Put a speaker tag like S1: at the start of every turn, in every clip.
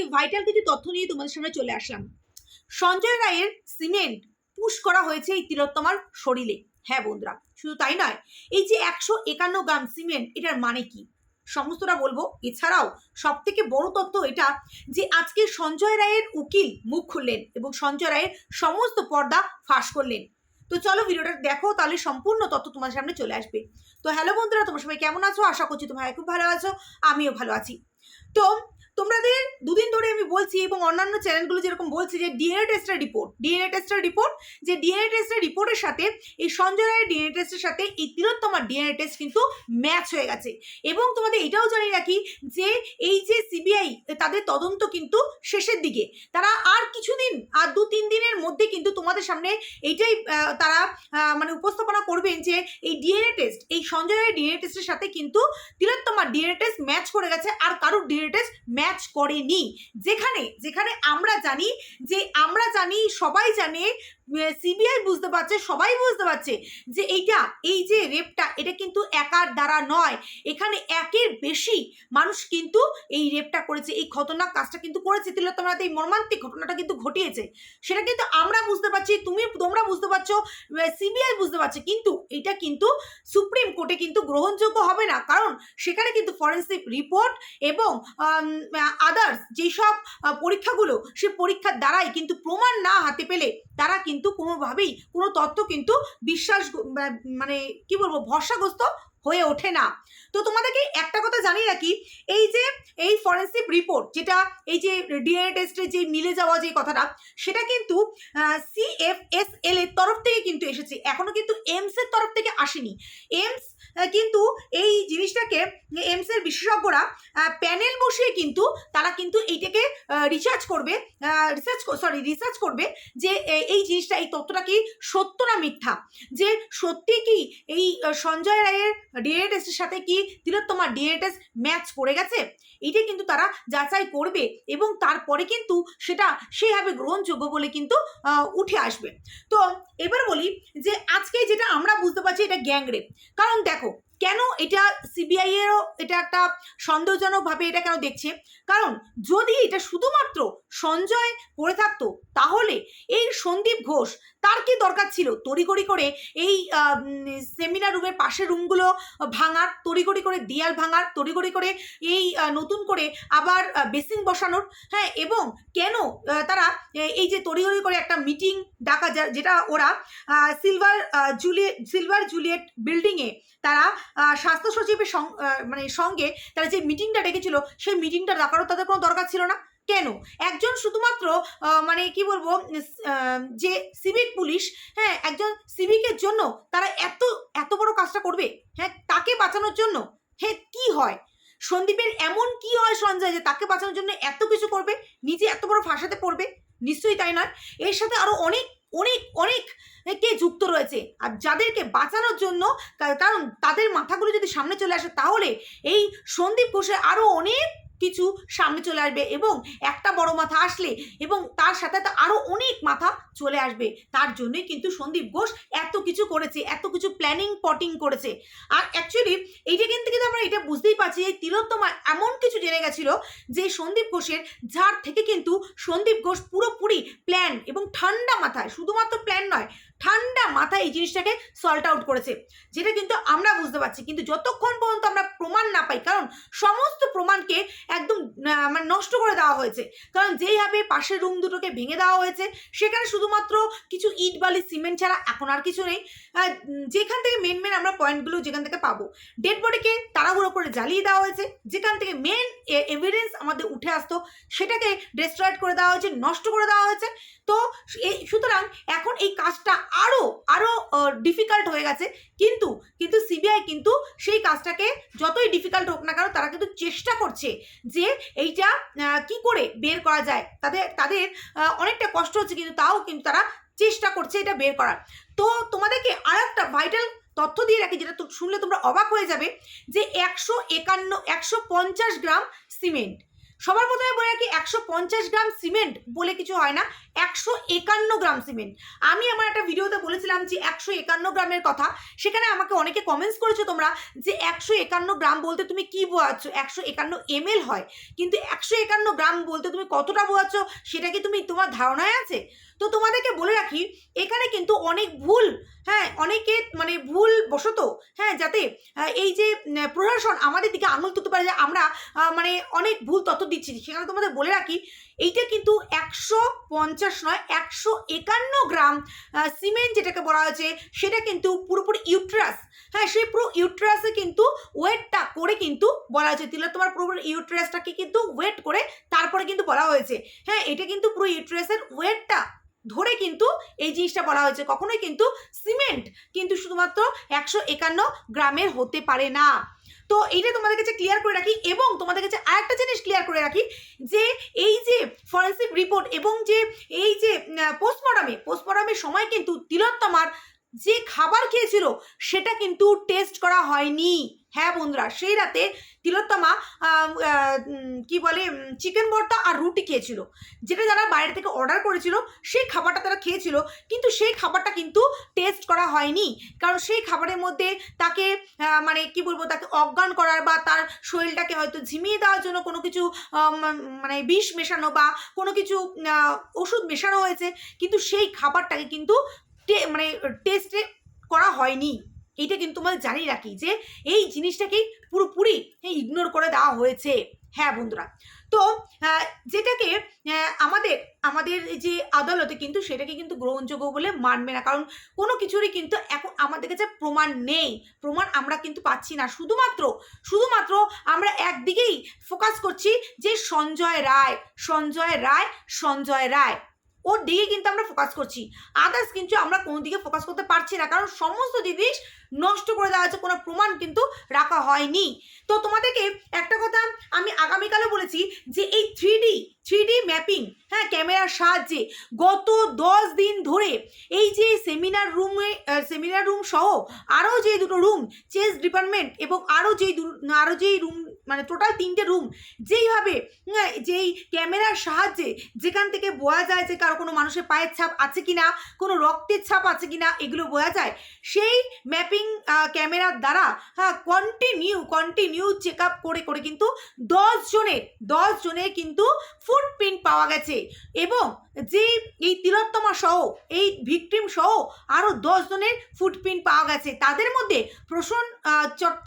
S1: আজকে ভাইটাল কিছু তথ্য নিয়ে তোমাদের সামনে চলে আসলাম। সঞ্জয় রায়ের সিমেন্ট পুশ করা হয়েছে এই তিলোত্তমার শরীরে। হ্যাঁ বন্ধুরা, শুধু তাই নয়, এই যে একশো একান্ন গ্রাম সিমেন্ট এটার মানে কি? সমস্তটা বলব। এছাড়াও সব থেকে বড় তথ্য এটা যে আজকে সঞ্জয় রায়ের উকিল মুখ খুললেন এবং সঞ্জয় রায়ের সমস্ত পর্দা ফাঁস করলেন। তো চলো ভিডিওটা দেখো, তাহলে সম্পূর্ণ তথ্য তোমার সামনে চলে আসবে। তো হ্যালো বন্ধুরা, তোমার সবাই কেমন আছো? আশা করছি তোমরা খুব ভালো আছো, আমিও ভালো আছি। তো তোমাদের দুদিন ধরে আমি বলছি এবং অন্যান্য চ্যানেলগুলো যেরকম বলছি যে ডিএনএ টেস্টের রিপোর্ট, ডিএনএ টেস্টের রিপোর্ট, যে ডিএনএ টেস্টের রিপোর্টের সাথে, এই সঞ্জয় রায়ের ডিএনএ টেস্টের সাথে এই তিলোত্তমার ডিএনএ টেস্ট কিন্তু ম্যাচ হয়ে গেছে। এবং তোমাদের এটাও জানিয়ে রাখি যে এই যে সিবিআই তাদের তদন্ত কিন্তু শেষের দিকে। তারা আর কিছুদিন, আর দু তিন দিনের মধ্যে কিন্তু তোমাদের সামনে এইটাই তারা মানে উপস্থাপনা করবেন যে এই ডিএনএ টেস্ট, এই সঞ্জয় রায়ের ডিএনএ টেস্টের সাথে কিন্তু তিলোত্তমার ডিএনএ টেস্ট ম্যাচ করে গেছে, আর কারোর ডিএনএ টেস্ট ম্যাচ করেনি। যেখানে যেখানে আমরা জানি যে আমরা জানি সবাই জানে সিবিআই বুঝতে পারছে, সবাই বুঝতে পারছে যে এইটা, এই যে রেপটা এটা কিন্তু একার দ্বারা নয়। এখানে একের বেশি মানুষ কিন্তু এই রেপটা করেছে। এই খতরনাক কাজটা কিন্তু করেছে। তিলোত্তমার এই মর্মান্তিক ঘটনাটা কিন্তু ঘটিয়েছে। সেটা কিন্তু আমরা বুঝতে পারছি, তুমি, তোমরা বুঝতে পারছ সিবিআই বুঝতে পারছে। কিন্তু এটা কিন্তু সুপ্রিম কোর্টে কিন্তু গ্রহণযোগ্য হবে না। কারণ সেখানে কিন্তু ফরেন্সিক রিপোর্ট এবং আদার্স যেসব পরীক্ষাগুলো, সে পরীক্ষার দ্বারাই কিন্তু প্রমাণ না হাতে পেলে তারা কিন্তু কোনোভাবেই, কোনো তথ্য কিন্তু বিশ্বাস মানে কি বলব, ভরসাগ্রস্ত হয়ে ওঠে না। তো তোমাদেরকে একটা কথা জানিয়ে রাখি, এই যে, এই ফরেন্সিক রিপোর্ট যেটা, এই যে ডিএনএ টেস্টে যে মিলে যাওয়া যে কথাটা, সেটা কিন্তু সিএফএসএল এর তরফ থেকে কিন্তু এসেছে। এখনও কিন্তু এমস এর তরফ থেকে আসেনি। এমস কিন্তু এই জিনিসটাকে এমস এর বিশেষজ্ঞরা প্যানেল বসিয়ে কিন্তু তারা কিন্তু এইটাকে রিসার্চ করবে রিসার্চ সরি রিসার্চ করবে যে এই জিনিসটা, এই তথ্যটা কি সত্য না মিথ্যা? যে সত্যি কি এই সঞ্জয় রায়ের ডিএনএ টেস্টের সাথে কি তিলোত্তমার ডিএনএ ম্যাচ করে গেছে? এইটা কিন্তু তারা যাচাই করবে এবং তারপরে কিন্তু সেটা সেইভাবে গ্রহণযোগ্য বলে কিন্তু উঠে আসবে। তো এবার বলি যে আজকে যেটা আমরা বুঝতে পারছি এটা গ্যাংরেপ। কারণ দেখো কেন এটা সিবিআই এরও এটা একটা সন্দেহজনকভাবে এটা কেন দেখছে? কারণ যদি এটা শুধুমাত্র সঞ্জয় করে থাকতো, তাহলে এই সন্দীপ ঘোষ তার কি দরকার ছিল? তড়িঘড়ি করে এই সেমিনার রুমের পাশের রুমগুলো ভাঙার, তড়িঘড়ি করে দেয়াল ভাঙার, তড়িঘড়ি করে এই নতুন করে আবার বেসিন বসানোর হ্যাঁ এবং কেন তারা এই যে তড়িঘড়ি করে একটা মিটিং ডাকা যা- যেটা ওরা সিলভার জুলিয়েট সিলভার জুলিয়েট বিল্ডিংয়ে তারা স্বাস্থ্য সচিবের মানে সঙ্গে তারা যে মিটিংটা ডেকেছিল, সেই মিটিংটা ডাকারও তাদের কোনো দরকার ছিল না। কেন? একজন শুধুমাত্র মানে কি বলব যে সিভিক পুলিশ হ্যাঁ একজন সিভিকের জন্য তারা এত এত বড় কাজটা করবে? হ্যাঁ তাকে বাঁচানোর জন্য? হ্যাঁ কি হয়? সন্দীপের এমন কি হয় সঞ্জয় যে তাকে বাঁচানোর জন্য এত কিছু করবে? নিজে এত বড় ফাঁসাতে পড়বে? নিশ্চয়ই তাই নয়। এর সাথে আরও অনেক অনেক অনেক কে যুক্ত রয়েছে? আর যাদেরকে বাঁচানোর জন্য কারণ তাদের মাথাগুলো যদি সামনে চলে আসে, তাহলে এই সন্দীপ ঘোষের আরও অনেক কিছু সামনে চলে আসবে এবং একটা বড় মাথা আসলে এবং তার সাথে তো আরও অনেক মাথা চলে আসবে। তার জন্যই কিন্তু সন্দীপ ঘোষ এত কিছু করেছে, এত কিছু প্ল্যানিং পটিং করেছে। আর অ্যাকচুয়ালি এইটা কিন্তু কিন্তু আমরা এটা বুঝতেই পারছি এই তিলোত্তমা এমন কিছু জেনে গেছিল যে সন্দীপ ঘোষের যার থেকে কিন্তু সন্দীপ ঘোষ পুরোপুরি প্ল্যান এবং ঠান্ডা মাথায়, শুধুমাত্র প্ল্যান নয় ঠান্ডা মাথায় এই জিনিসটাকে সল্ট আউট করেছে। যেটা কিন্তু আমরা বুঝতে পারছি, কিন্তু যতক্ষণ পর্যন্ত আমরা প্রমাণ না পাই, কারণ সমস্ত প্রমাণকে একদম মানে নষ্ট করে দেওয়া হয়েছে। কারণ যেইভাবে পাশের রুম দুটোকে ভেঙে দেওয়া হয়েছে, সেখানে শুধুমাত্র কিছু ইট, বালি সিমেন্ট ছাড়া এখন আর কিছু নেই। যেখান থেকে মেন মেন আমরা পয়েন্টগুলো যেখান থেকে পাবো ডেড বডিকে তাড়াহুড়ো করে জ্বালিয়ে দেওয়া হয়েছে। যেখান থেকে মেন এভিডেন্স আমাদের উঠে আসতো, সেটাকে ডিস্ট্রয়েড করে দেওয়া হয়েছে, নষ্ট করে দেওয়া হয়েছে। তো এই সুতরাং এখন এই কাজটা আরও আরও ডিফিকাল্ট হয়ে গেছে। কিন্তু কিন্তু সিবিআই কিন্তু সেই কাজটাকে যতই ডিফিকাল্ট হোক না কেন, তারা কিন্তু চেষ্টা করছে যে এইটা কি করে বের করা যায়। তাদের তাদের অনেকটা কষ্ট হচ্ছে, কিন্তু তাও কিন্তু তারা চেষ্টা করছে এটা বের করার। তো তোমাদেরকে আর একটা ভাইটাল তথ্য দিয়ে রাখি, যেটা শুনলে তোমরা অবাক হয়ে যাবে, যে একশো একান্ন, একশো পঞ্চাশ গ্রাম সিমেন্ট। সবার প্রথমে বলে রাখি একশো পঞ্চাশ গ্রাম সিমেন্ট বলে কিছু হয় না, একশো একান্ন গ্রাম সিমেন্ট। আমি আমার একটা ভিডিওতে বলেছিলাম যে একশো একান্ন গ্রামের কথা, সেখানে আমাকে অনেকে কমেন্টস করেছ তোমরা যে একশো একান্ন গ্রাম বলতে তুমি কি বোঝাচ্ছ? একশো একান্ন এমএল হয়, কিন্তু একশো একান্ন গ্রাম বলতে তুমি কতটা বোঝাচ্ছ সেটা কি তুমি তোমার ধারণায় আছে? তো তোমাদেরকে বলে রাখি, এখানে কিন্তু অনেক ভুল হ্যাঁ অনেকে মানে ভুল বশত হ্যাঁ যাতে এই যে প্রশাসন আমাদের দিকে আঙুল তুলতে পারে যে আমরা মানে অনেক ভুল তথ্য দিচ্ছি। সেখানে তোমাদের বলে রাখি, এইটা কিন্তু একশো পঞ্চাশ নয়, একশো একান্ন গ্রাম সিমেন্ট যেটাকে বলা হয়েছে, সেটা কিন্তু পুরোপুরি ইউট্রাস। হ্যাঁ সেই পুরো ইউট্রাসে কিন্তু ওয়েটটা করে কিন্তু বলা হয়েছে। তিলা তোমার পুরোপুরি ইউট্রাসটাকে কিন্তু ওয়েট করে তারপরে কিন্তু বলা হয়েছে। হ্যাঁ এটা কিন্তু পুরো ইউট্রাসের ওয়েটটা। ধরে কিন্তু এই জিনিসটা বলা হয়েছে। কখনোই কিন্তু সিমেন্ট কিন্তু শুধুমাত্র একশো একান্ন গ্রামের হতে পারে না। তো এইটা তোমাদের কাছে ক্লিয়ার করে রাখি এবং তোমাদের কাছে আরেকটা জিনিস ক্লিয়ার করে রাখি যে এই যে ফরেন্সিক রিপোর্ট এবং যে এই যে পোস্টমর্টমে পোস্টমর্টমের সময় কিন্তু তিলোত্তমার যে খাবার খেয়েছিল, সেটা কিন্তু টেস্ট করা হয়নি। হ্যাঁ বন্ধুরা, সেই রাতে তিলোত্তমা কি বলে চিকেন ভর্তা আর রুটি খেয়েছিল। যেটা যারা বাইরে থেকে অর্ডার করেছিল, সেই খাবারটা তারা খেয়েছিল, কিন্তু সেই খাবারটা কিন্তু টেস্ট করা হয়নি। কারণ সেই খাবারের মধ্যে তাকে মানে কি বলব, তাকে অজ্ঞান করার বা তার শরীরটাকে হয়তো ঝিমিয়ে দেওয়ার জন্য কোনো কিছু মানে বিষ মেশানো বা কোনো কিছু ওষুধ মেশানো হয়েছে, কিন্তু সেই খাবারটাকে কিন্তু মানে টেস্টে করা হয়নি। এইটা কিন্তু তোমাদের জানিয়ে রাখি যে, এই জিনিসটাকে পুরোপুরি ইগনোর করে দেওয়া হয়েছে। হ্যাঁ বন্ধুরা। তো যেটাকে আমাদের আমাদের যে আদালতে কিন্তু সেটাকে কিন্তু গ্রহণযোগ্য বলে মানবে না। কারণ কোনো কিছুরই কিন্তু এখন আমাদের কাছে প্রমাণ নেই। প্রমাণ আমরা কিন্তু পাচ্ছি না। শুধুমাত্র শুধুমাত্র আমরা একদিকেই ফোকাস করছি যে সঞ্জয় রায় সঞ্জয় রায় সঞ্জয় রায়। ওর দিকে কিন্তু আমরা ফোকাস করছি। আদার্স কিন্তু আমরা কোনো দিকে ফোকাস করতে পারছি না। কারণ সমস্ত জিনিস নষ্ট করে দেওয়া হচ্ছে কোনো প্রমাণ কিন্তু রাখা হয়নি। তো তোমাদেরকে একটা কথা আমি আগামীকালও বলেছি যে এই three D three D mapping হ্যাঁ ক্যামেরার সাহায্যে গত দশ দিন ধরে এই যে সেমিনার রুমে সেমিনার রুম সহ আরও যে দুটো রুম চেস ডিপার্টমেন্ট এবং আরও যেই আরও যেই রুম মানে টোটাল তিনটে রুম যেইভাবে হ্যাঁ, যেই ক্যামেরার সাহায্যে যেখান থেকে বোঝা যায় যে কারও কোনো মানুষের পায়ের ছাপ আছে কি না কোনো রক্তের ছাপ আছে কি না এগুলো বোঝা যায় সেই ম্যাপিং ক্যামেরার দ্বারা হ্যাঁ কন্টিনিউ কন্টিনিউ চেক আপ করে করে কিন্তু দশ জনের দশ জনের কিন্তু ফুটপ্রিন্ট পাওয়া গেছে। এবং যে এই তিলোত্তমা সহ, এই ভিকটিম সহ আরও দশ জনের ফুটপ্রিন্ট পাওয়া গেছে। তাদের মধ্যে প্রসন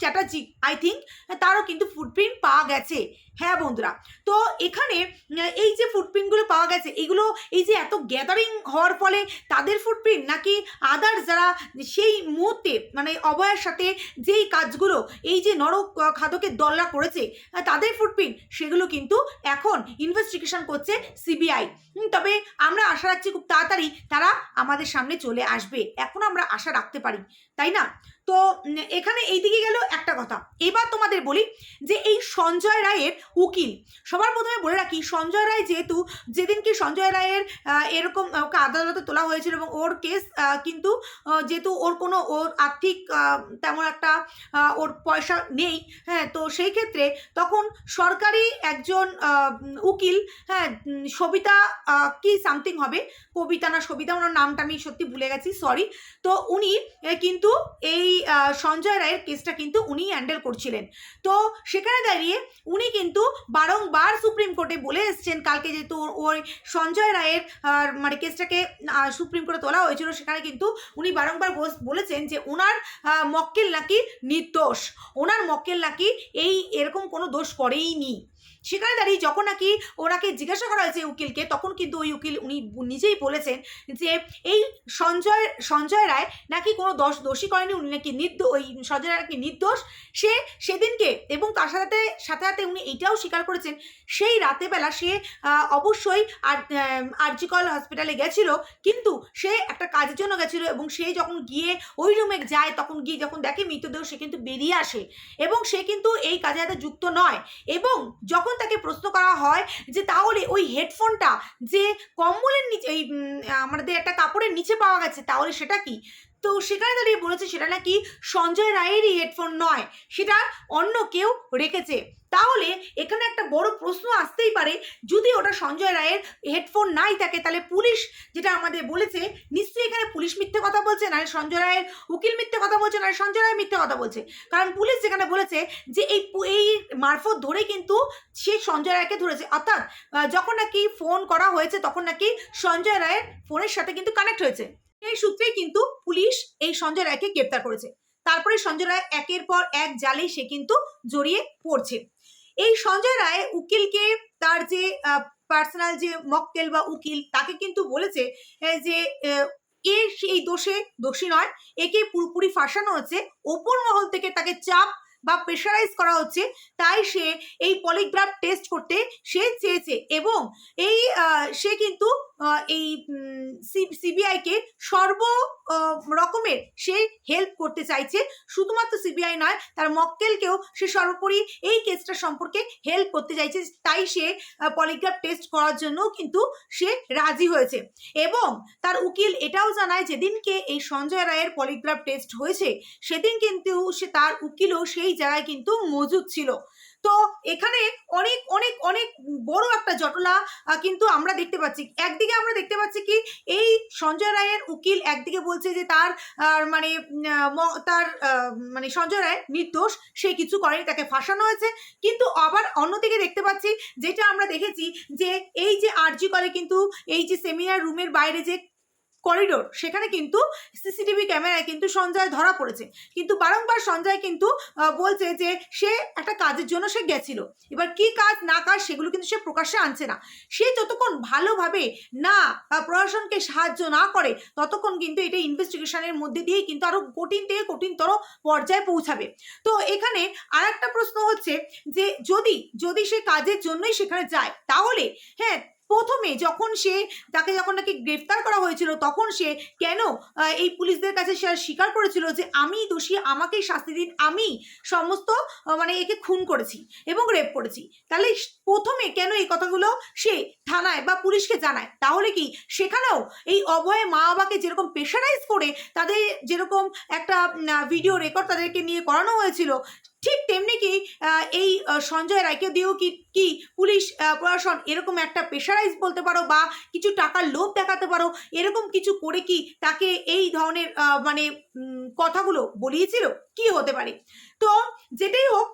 S1: চ্যাটার্জি আই থিঙ্ক তারও কিন্তু ফুটপ্রিন্ট পাওয়া গেছে। হ্যাঁ বন্ধুরা তো এখানে এই যে ফুটপ্রিন্টগুলো পাওয়া গেছে এগুলো এই যে এত গ্যাদারিং হওয়ার ফলে তাদের ফুটপ্রিন্ট নাকি আদার্স যারা সেই মুহূর্তে মানে অবয়ের সাথে যেই কাজগুলো এই যে আহ, খাদকের দলরা করেছে তাদের ফুটপ্রিন্ট সেগুলো কিন্তু এখন ইনভেস্টিগেশন করছে সিবিআই তবে আমরা আশা রাখছি খুব তাড়াতাড়ি তারা আমাদের সামনে চলে আসবে। এখন আমরা আশা রাখতে পারি তাই না? তো এখানে এইদিকে গেল একটা কথা। এবার তোমাদের বলি যে এই সঞ্জয় রায়ের উকিল, সবার প্রথমে বলে রাখি, সঞ্জয় রায় যেহেতু যেদিনকে সঞ্জয় রায়ের এরকম ওকে আদালতে তোলা হয়েছিল এবং ওর কেস কিন্তু যেহেতু ওর কোনো ওর আর্থিক তেমন একটা ওর পয়সা নেই হ্যাঁ তো সেই ক্ষেত্রে তখন সরকারি একজন উকিল হ্যাঁ সবিতা কি সামথিং হবে? কবিতা না সবিতা, ওনার নামটা আমি সত্যি ভুলে গেছি সরি তো উনি কিন্তু এই সঞ্জয় রায়ের কেসটা কিন্তু উনি হ্যান্ডেল করছিলেন। তো সেখানে দাঁড়িয়ে উনি কিন্তু বারংবার সুপ্রিম কোর্টে বলে এসছেন, কালকে যেহেতু ওই সঞ্জয় রায়ের মানে কেসটাকে সুপ্রিম কোর্টে তোলা হয়েছিল, সেখানে কিন্তু উনি বারংবার বলেছেন যে ওনার মক্কেল নাকি নির্দোষ। ওনার মক্কেল নাকি এই এরকম কোনো দোষ করেই নি সেখানে দাঁড়িয়ে যখন নাকি ওনাকে জিজ্ঞাসা করা হয়েছে উকিলকে, তখন কিন্তু ওই উকিল উনি নিজেই বলেছেন যে এই সঞ্জয় সঞ্জয় রায় নাকি কোনো দোষ দোষী করেনি, উনি নাকি নির্দোষ ওই সঞ্জয় রায় নাকি নির্দোষ। সে সেদিনকে এবং তার সাথে সাথে সাথে উনি এইটাও স্বীকার করেছেন, সেই রাতেবেলা সে অবশ্যই আর আরজিকল হসপিটালে গেছিল, কিন্তু সে একটা কাজের জন্য গেছিল এবং সে যখন গিয়ে ওই রুমে যায়, তখন গিয়ে যখন দেখে মৃতদেহ, সে কিন্তু বেরিয়ে আসে। এবং সে কিন্তু এই কাজে সাথে যুক্ত নয়। এবং যখন তাকে প্রশ্ন করা হয় যে তাহলে ওই হেডফোনটা যে কম্বলের নিচে, এই আমাদের একটা কাপড়ের নিচে পাওয়া গেছে, তাহলে সেটা কি? তো সেখানে দাঁড়িয়ে বলেছে সেটা নাকি সঞ্জয় রায়েরই হেডফোন নয়, সেটা অন্য কেউ রেখেছে। তাহলে এখানে একটা বড় প্রশ্ন আসতেই পারে। যদি ওটা সঞ্জয় রায়ের হেডফোন নাই থাকে, তাহলে পুলিশ যেটা আমাদের বলেছে, নিশ্চয়ই এখানে পুলিশ মিথ্যে কথা বলছে না সঞ্জয় রায়ের উকিল মিথ্যে কথা বলছে না সঞ্জয় রায় মিথ্যে কথা বলছে। কারণ পুলিশ যেখানে বলেছে যে এই এই মারফত ধরে কিন্তু সে সঞ্জয় রায়কে ধরেছে। অর্থাৎ যখন নাকি ফোন করা হয়েছে, তখন নাকি সঞ্জয় রায়ের ফোনের সাথে কিন্তু কানেক্ট হয়েছে। এই সূত্রেই কিন্তু পুলিশ এই সঞ্জয় রায়কে গ্রেপ্তার করেছে। তারপরে সঞ্জয় রায় একের পর এক জালেই সে কিন্তু জড়িয়ে পড়ছে। এই সঞ্জয় রায় উকিলকে তার যে পার্সোনাল যে মক্কেল বা উকিল, তাকে কিন্তু বলেছে যে, এ এই দোষে দোষী নয়, একে পুরোপুরি ফাঁসানো হচ্ছে, ওপর মহল থেকে তাকে চাপ বা প্রেশারাইজ করা হচ্ছে, তাই সে এই পলিগ্রাফ টেস্ট করতে সে চেয়েছে এবং এই সে কিন্তু এই সিবিআইকে সর্ব রকমের সে হেল্প করতে চাইছে। শুধুমাত্র সিবিআই নয়, তার মক্কেলকেও সে সর্বোপরি এই কেসটা সম্পর্কে হেল্প করতে চাইছে, তাই সে পলিগ্রাফ টেস্ট করার জন্য কিন্তু সে রাজি হয়েছে। এবং তার উকিল এটাও জানায়, যেদিনকে এই সঞ্জয় রায়ের পলিগ্রাফ টেস্ট হয়েছে, সেদিন কিন্তু সে, তার উকিলও সেই জায়গায় কিন্তু মজুদ ছিল। তো এখানে অনেক অনেক অনেক বড় একটা জটলা কিন্তু আমরা দেখতে পাচ্ছি। একদিকে আমরা দেখতে পাচ্ছি কি, এই সঞ্জয় রায়ের উকিল একদিকে বলছে যে তার মানে তার মানে সঞ্জয় রায় নির্দোষ, সে কিছু করেনি, তাকে ফাঁসানো হয়েছে। কিন্তু আবার অন্যদিকে দেখতে পাচ্ছি, যেটা আমরা দেখেছি যে এই যে আরজি কলে কিন্তু এই যে সেমিনার রুমের বাইরে যে করিডোর সেখানে কিন্তু সিসিটিভি ক্যামেরায় কিন্তু সঞ্জয় ধরা পড়েছে। কিন্তু বারংবার সঞ্জয় কিন্তু বলছে যে সে একটা কাজের জন্য সে গেছিল। এবার কি কাজ, না কাজ, সেগুলো কিন্তু সে প্রকাশ্যে আনছে না। সে যতক্ষণ ভালোভাবে না প্রশাসনকে সাহায্য না করে, ততক্ষণ কিন্তু এটা ইনভেস্টিগেশনের মধ্যে দিয়েই কিন্তু আরও কঠিন থেকে কঠিনতর পর্যায়ে পৌঁছাবে। তো এখানে আর একটা প্রশ্ন হচ্ছে যে যদি যদি সে কাজের জন্যই সেখানে যায়, তাহলে হ্যাঁ প্রথমে যখন সে, তাকে যখন নাকি গ্রেফতার করা হয়েছিল, তখন সে কেন এই পুলিশদের কাছে সে স্বীকার করেছিল যে আমি দোষী, আমাকেই শাস্তি দিন, আমি সমস্ত মানে একে খুন করেছি এবং রেপ করেছি। তাহলে প্রথমে কেন এই কথাগুলো সে থানায় বা পুলিশকে জানায়? তাহলে কি সেখানেও এই অভয়ে মা বাবাকে যেরকম প্রেশারাইজ করে, তাদের যেরকম একটা ভিডিও রেকর্ড তাদেরকে নিয়ে করানো হয়েছিল ঠিক তেমনি কি এই সঞ্জয় রায়কে দিয়েও কি কি পুলিশ প্রশাসন এরকম একটা প্রেশারাইজ বলতে পারো বা কিছু টাকার লোভ দেখাতে পারো, এরকম কিছু করে কি তাকে এই ধরনের মানে কথাগুলো বলিয়েছিল? কি হতে পারে? তো যেটাই হোক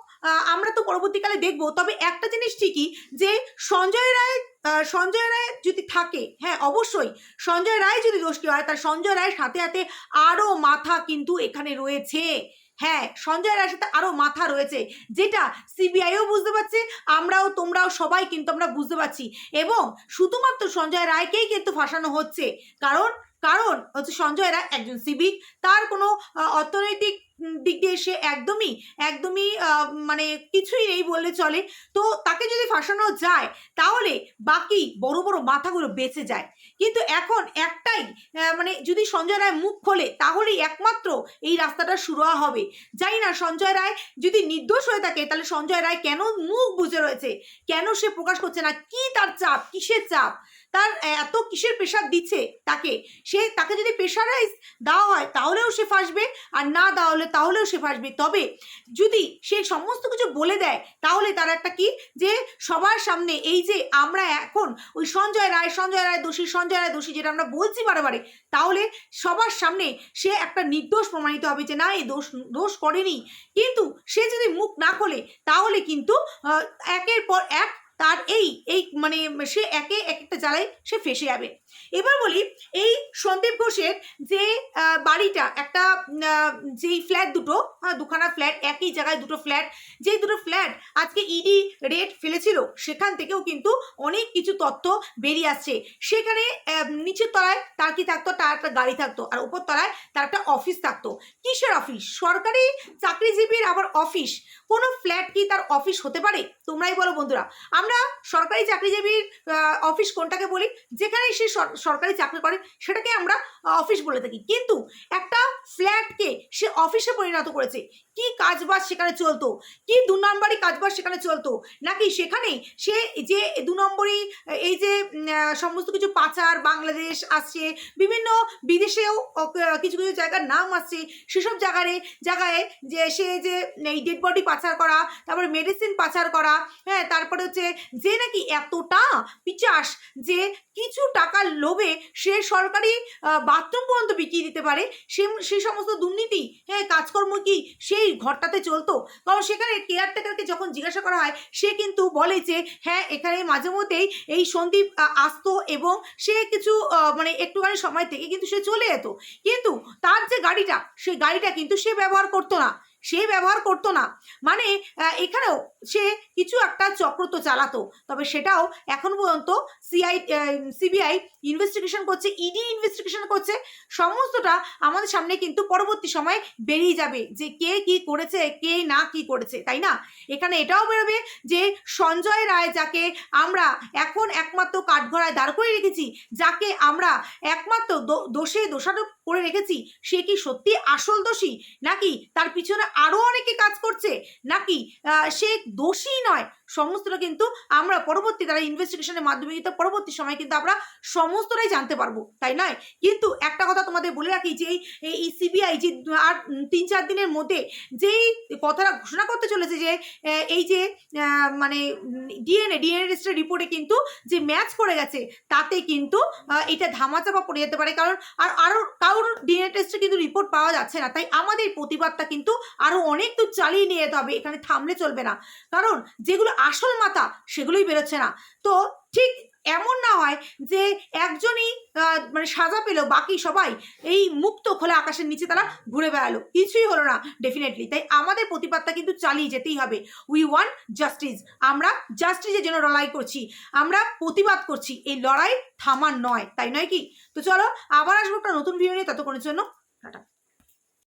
S1: আমরা তো পরবর্তীকালে দেখব। তবে একটা জিনিস ঠিকই যে সঞ্জয় রায় সঞ্জয় রায় যদি থাকে হ্যাঁ অবশ্যই সঞ্জয় রায় যদি দোষী হয়, তার সঞ্জয় রায়ের সাথে সাথে আরও মাথা কিন্তু এখানে রয়েছে। হ্যাঁ সঞ্জয় রায়ের সাথে আরও মাথা রয়েছে, যেটা সিবিআইও বুঝতে পারছে, আমরাও, তোমরাও সবাই কিন্তু আমরা বুঝতে পারছি। এবং শুধুমাত্র সঞ্জয় রায়কেই কিন্তু ফাঁসানো হচ্ছে। কারণ কারণ হচ্ছে সঞ্জয় রায় একজন সিভিক তার কোনো অর্থনৈতিক দিক দিয়ে সে একদমই একদমই মানে কিছুই নেই বললে চলে। তো তাকে যদি ফাঁসানো যায়, তাহলে বাকি বড় বড় মাথাগুলো বেঁচে যায়। কিন্তু এখন একটাই মানে যদি সঞ্জয় রায় মুখ খোলে, তাহলেই একমাত্র এই রাস্তাটা শুরু হবে। জানি না, সঞ্জয় রায় যদি নির্দোষ হয়ে থাকে, তাহলে সঞ্জয় রায় কেন মুখ বুঝে রয়েছে? কেন সে প্রকাশ করছে না? কি তার চাপ? কিসের চাপ? তার এত কিসের প্রেশার দিচ্ছে তাকে? সে, তাকে যদি প্রেশারাইজ দেওয়া হয়, তাহলেও সে ফাঁসবে, আর না দেওয়া হলে তাহলেও সে ফাঁসবে। তবে যদি সে সমস্ত কিছু বলে দেয়, তাহলে তার একটা কি? যে সবার সামনে এই যে আমরা এখন ওই সঞ্জয় রায় সঞ্জয় রায় দোষী, সঞ্জয় রায় দোষী যেটা আমরা বলছি বারে তাহলে সবার সামনে সে একটা নির্দোষ প্রমাণিত হবে যে না, এই দোষ দোষ করেনি। কিন্তু সে যদি মুখ না খোলে, তাহলে কিন্তু একের পর এক তার এই এই মানে সে একে এক একটা জ্বালায় সে ফেসে যাবে। এবার বলি, এই সন্দীপ ঘোষের যে বাড়িটা, একটা যেই ফ্ল্যাট দুটো হ্যাঁ দুখানা ফ্ল্যাট একই জায়গায় দুটো ফ্ল্যাট যেই দুটো ফ্ল্যাট আজকে ইডি রেট ফেলেছিল, সেখান থেকেও কিন্তু অনেক কিছু তথ্য বেরিয়ে আসছে। সেখানে নিচের তলায় তার কি থাকতো? তার একটা গাড়ি থাকতো, আর উপর তলায় তার একটা অফিস থাকতো। কিসের অফিস সরকারি চাকরিজীবীর আবার অফিস কোনো ফ্ল্যাট কি তার অফিস হতে পারে? তোমরাই বলো বন্ধুরা। আমরা সরকারি চাকরিজীবীর অফিস কোনটাকে বলি? যেখানে সে সরকারি চাকরি করে সেটাকে আমরা অফিস বলে থাকি। কিন্তু একটা ফ্ল্যাটকে সে অফিসে পরিণত করেছে। কি কাজবাজ সেখানে চলতো? কি দু নম্বরই কাজবাজ সেখানে চলতো? নাকি সেখানে সে যে দু নম্বরই, এই যে সমস্ত কিছু পাচার, বাংলাদেশ আসছে, বিভিন্ন বিদেশেও কিছু কিছু জায়গার নাম আসছে, সেসব জায়গায় জায়গায় যে সে যে, এই ডেড বডি পাচার করা, তারপরে মেডিসিন পাচার করা হ্যাঁ তারপরে হচ্ছে যে নাকি এতটা পিচাস যে কিছু টাকার লোভে সে সরকারি বাথরুম পর্যন্ত বিকিয়ে দিতে পারে। সে সেই সমস্ত দুর্নীতি হ্যাঁ কাজকর্ম কি সেই ঘরটাতে চলতো। কারণ সেখানে কেয়ারটেকারকে যখন জিজ্ঞাসা করা হয়, সে কিন্তু বলে যে হ্যাঁ এখানে মাঝে মধ্যেই এই সন্দীপ আসতো এবং সে কিছু মানে একটুখানি সময় থেকে কিন্তু সে চলে যেত। কিন্তু তার যে গাড়িটা, সেই গাড়িটা কিন্তু সে ব্যবহার করতো না। সে ব্যবহার করতো না। মানে এখানেও সে কিছু একটা চক্র তো চালাতো। তবে সেটাও এখন পর্যন্ত সিআই সিবিআই ইনভেস্টিগেশন করছে ইডি ইনভেস্টিগেশন করছে। সমস্তটা আমাদের সামনে কিন্তু পরবর্তী সময়ে বেরিয়ে যাবে যে কে কি করেছে, কে না কি করেছে, তাই না? এখানে এটাও বেরোবে যে সঞ্জয় রায় যাকে আমরা এখন একমাত্র কাঠগড়ায় দাঁড় করে রেখেছি, যাকে আমরা একমাত্র দোষে দোষারোপ করে রেখেছি, সে কি সত্যি আসল দোষী? নাকি তার পিছনে আরও অনেকে কাজ করছে। নাকি সে দোষী নয়। সমস্তটা কিন্তু আমরা পরবর্তী তারা ইনভেস্টিগেশনের মাধ্যমে কিন্তু পরবর্তী সময় কিন্তু আমরা সমস্তটাই জানতে পারব, তাই নয়? কিন্তু একটা কথা তোমাদের বলে রাখি যে, এই- সিবিআই যে, আর তিন চার দিনের মধ্যে যেই কথাটা ঘোষণা করতে চলেছে যে এই যে মানে ডিএনএ ডিএনএ টেস্টের রিপোর্টে কিন্তু যে ম্যাচ পড়ে গেছে, তাতে কিন্তু এটা ধামাচাপা পড়ে যেতে পারে। কারণ, আর আরও কারোর ডিএনএ টেস্টে কিন্তু রিপোর্ট পাওয়া যাচ্ছে না। তাই আমাদের প্রতিবাদটা কিন্তু আরও অনেক দূর চালিয়ে নিয়ে যেতে হবে। এখানে থামলে চলবে না। কারণ, যেগুলো আসল মাথা সেগুলোই বেরোচ্ছে না। তো ঠিক এমন না হয় যে একজনই মানে সাজা পেল বাকি সবাই, এই মুক্ত খোলা আকাশের নিচে তারা ঘুরে বেড়ালো। কিছুই হলো না ডেফিনেটলি তাই আমাদের প্রতিবাদটা কিন্তু চালিয়ে যেতেই হবে। উই ওয়ান্ট জাস্টিস আমরা জাস্টিসের জন্য লড়াই করছি। আমরা প্রতিবাদ করছি। এই লড়াই থামার নয়, তাই নয় কি? তো চলো, আবার আসব একটা নতুন ভিডিও নিয়ে। ততক্ষণের জন্য, টাটা।